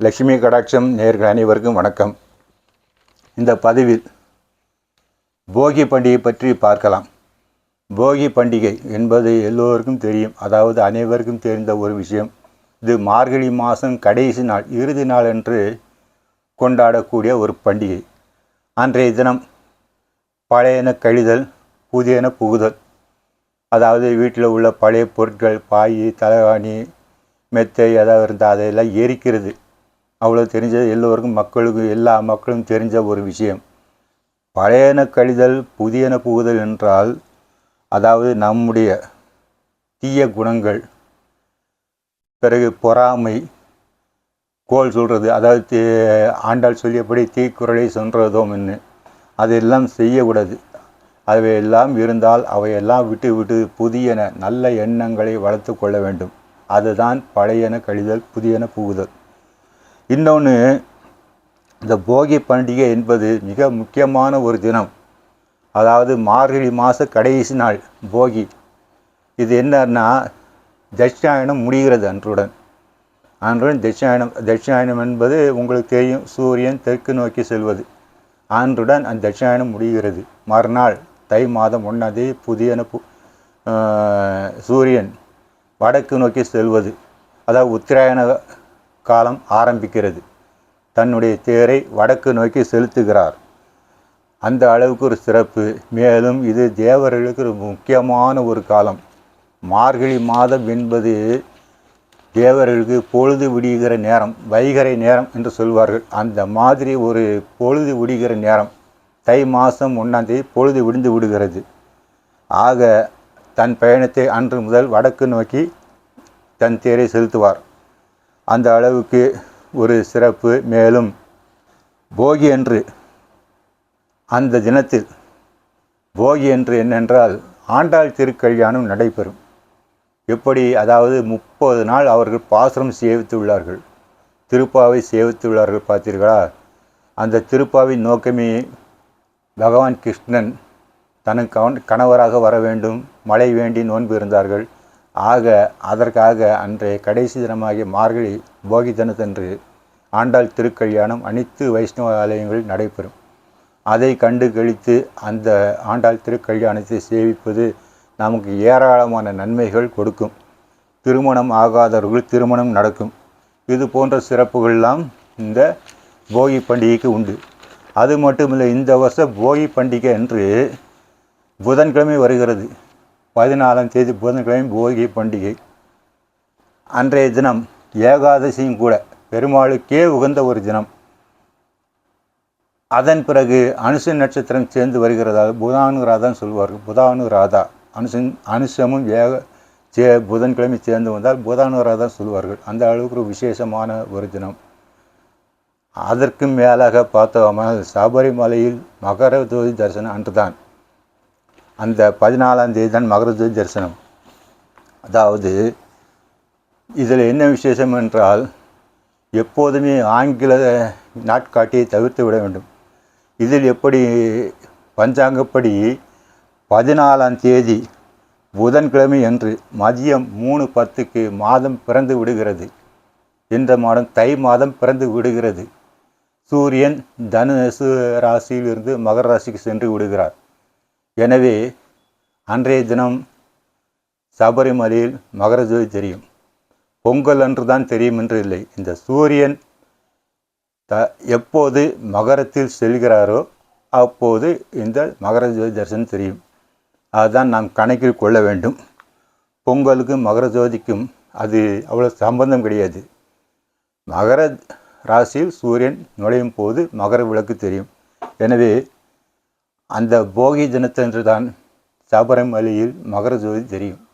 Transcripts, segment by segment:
லட்சுமி கடாட்சம் நேர்கள் அனைவருக்கும் வணக்கம். இந்த பதிவில் போகி பண்டிகை பற்றி பார்க்கலாம். போகி பண்டிகை என்பது எல்லோருக்கும் தெரியும். அதாவது அனைவருக்கும் தெரிந்த ஒரு விஷயம். இது மார்கழி மாதம் கடைசி நாள் இறுதி நாள் என்று கொண்டாடக்கூடிய ஒரு பண்டிகை. அன்றைய தினம் பழையன கழிதல் புதியன புகுதல். அதாவது வீட்டில் உள்ள பழைய பொருட்கள் பாய் தலைவாணி மெத்தை ஏதாவது இருந்தால் அதையெல்லாம் எரிக்கிறது. அவ்வளோ தெரிஞ்சது எல்லோருக்கும் மக்களுக்கு எல்லா மக்களும் தெரிஞ்ச ஒரு விஷயம். பழையன கழிதல் புதியன புகுதல் என்றால் அதாவது நம்முடைய தீய குணங்கள் பிறகு பொறாமை கோல் சொல்கிறது அதாவது ஆண்டாள் சொல்லியபடி தீக்குறளை சொல்றதோம் என்று. அதெல்லாம் செய்யக்கூடாது. அவையெல்லாம் இருந்தால் அவையெல்லாம் விட்டு விட்டு புதியன நல்ல எண்ணங்களை வளர்த்து கொள்ள வேண்டும். அதுதான் பழையன கழிதல் புதியன புகுதல். இன்னொன்று இந்த போகி பண்டிகை என்பது மிக முக்கியமான ஒரு தினம். அதாவது மார்கழி மாத கடைசி நாள் போகி. இது என்னன்னா தட்சிணாயனம் முடிகிறது அன்றுடன். அன்றுடன் தட்சிணாயனம் தட்சிணாயனம் என்பது உங்களுக்கு தெரியும் சூரியன் தெற்கு நோக்கி செல்வது. அன்றுடன் அந்த தட்சிணாயனம் முடிகிறது. மறுநாள் தை மாதம் ஒன்றாந்தேதி புதியன பு சூரியன் வடக்கு நோக்கி செல்வது. அதாவது உத்தராயண காலம் ஆரம்பிக்கிறது. தன்னுடைய தேரை வடக்கு நோக்கி செலுத்துகிறார். அந்த அளவுக்கு ஒரு சிறப்பு. மேலும் இது தேவர்களுக்கு ஒரு முக்கியமான ஒரு காலம். மார்கழி மாதம் என்பது தேவர்களுக்கு பொழுது விடிகிற நேரம் வைகறை நேரம் என்று சொல்வார்கள். அந்த மாதிரி ஒரு பொழுது விடுகிற நேரம் தை மாதம் ஒன்றாந்தேதி பொழுது விடிந்து விடுகிறது. ஆக தன் பயணத்தை அன்று முதல் வடக்கு நோக்கி தன் தேரை செலுத்துவார். அந்த அளவுக்கு ஒரு சிறப்பு. மேலும் போகி அன்று அந்த தினத்தில் போகி என்று என்னென்றால் ஆண்டாள் திருக்கல்யாணம் நடைபெறும். எப்படி அதாவது முப்பது நாள் அவர்கள் பாசுரம் சேவித்துள்ளார்கள். திருப்பாவை சேவித்துள்ளார்கள் பார்த்தீர்களா? அந்த திருப்பாவின் நோக்கமே பகவான் கிருஷ்ணன் தனக்கு கவன் கணவராக வர வேண்டும் மழை வேண்டி நோன்பு இருந்தார்கள். ஆக அதற்காக அன்றைய கடைசி தினமாகிய மார்கழி போகி தினத்தன்று ஆண்டாள் திருக்கல்யாணம் அனைத்து வைஷ்ணவ ஆலயங்களில் நடைபெறும். அதை கண்டு கழித்து அந்த ஆண்டாள் திருக்கல்யாணத்தை சேவிப்பது நமக்கு ஏராளமான நன்மைகள் கொடுக்கும். திருமணம் ஆகாதவர்கள் திருமணம் நடக்கும். இது போன்ற சிறப்புகள்லாம் இந்த போகி பண்டிகைக்கு உண்டு. அது மட்டுமில்லை இந்த வருஷம் போகி பண்டிகை அன்று புதன்கிழமை வருகிறது. பதினாலாம் தேதி புதன்கிழமை போகி பண்டிகை. அன்றைய தினம் ஏகாதசியும் கூட பெருமாளுக்கே உகந்த ஒரு தினம். அதன் பிறகு அனுச நட்சத்திரம் சேர்ந்து வருகிறதா புதானுராதான் சொல்வார்கள். புதானுராதா. அனுசன் அனுசமும் ஏக சே புதன்கிழமை சேர்ந்து வந்தால் புதானவராக தான் சொல்லுவார்கள். அந்த அளவுக்கு ஒரு விசேஷமான ஒரு தினம். அதற்கு மேலாக பார்த்தோமானால் சபரிமலையில் மகர ஜோதி தரிசனம் அன்றுதான். அந்த பதினாலாம் தேதி தான் மகர ஜோதி தரிசனம். அதாவது இதில் என்ன விசேஷம் என்றால் எப்போதுமே ஆங்கில நாட்காட்டியை தவிர்த்து விட வேண்டும். இதில் எப்படி பஞ்சாங்கப்படி பதினாலாம் தேதி புதன்கிழமை அன்று மதியம் மூணு பத்துக்கு மாதம் பிறந்து விடுகிறது. இந்த மாதம் தை மாதம் பிறந்து விடுகிறது. சூரியன் தனுசு ராசியிலிருந்து மகர ராசிக்கு சென்று விடுகிறார். எனவே அன்றைய தினம் சபரிமலையில் மகர ஜோதி தெரியும். பொங்கல் அன்று தான் தெரியும் என்று இல்லை. இந்த சூரியன் த எப்போது மகரத்தில் செல்கிறாரோ அப்போது இந்த மகர ஜோதி தரிசனம் தெரியும். அதுதான் நாம் கணக்கில் கொள்ள வேண்டும். பொங்கலுக்கும் மகர ஜோதிக்கும் அது அவ்வளோ சம்பந்தம் கிடையாது. மகர ராசியில் சூரியன் நுழையும் போது மகர விளக்கு தெரியும். எனவே அந்த போகி தினத்தன்று தான் சபரிமலையில் மகர ஜோதி தெரியும்.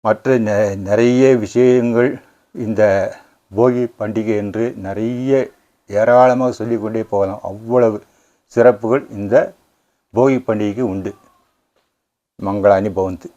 மற்ற நெ- நிறைய விஷயங்கள் இந்த போகி பண்டிகை என்று நிறைய ஏராளமாக சொல்லிக்கொண்டே போகலாம். அவ்வளவு சிறப்புகள் இந்த போகி பண்டிகைக்கு உண்டு. మంగళాన్ని భవంతి.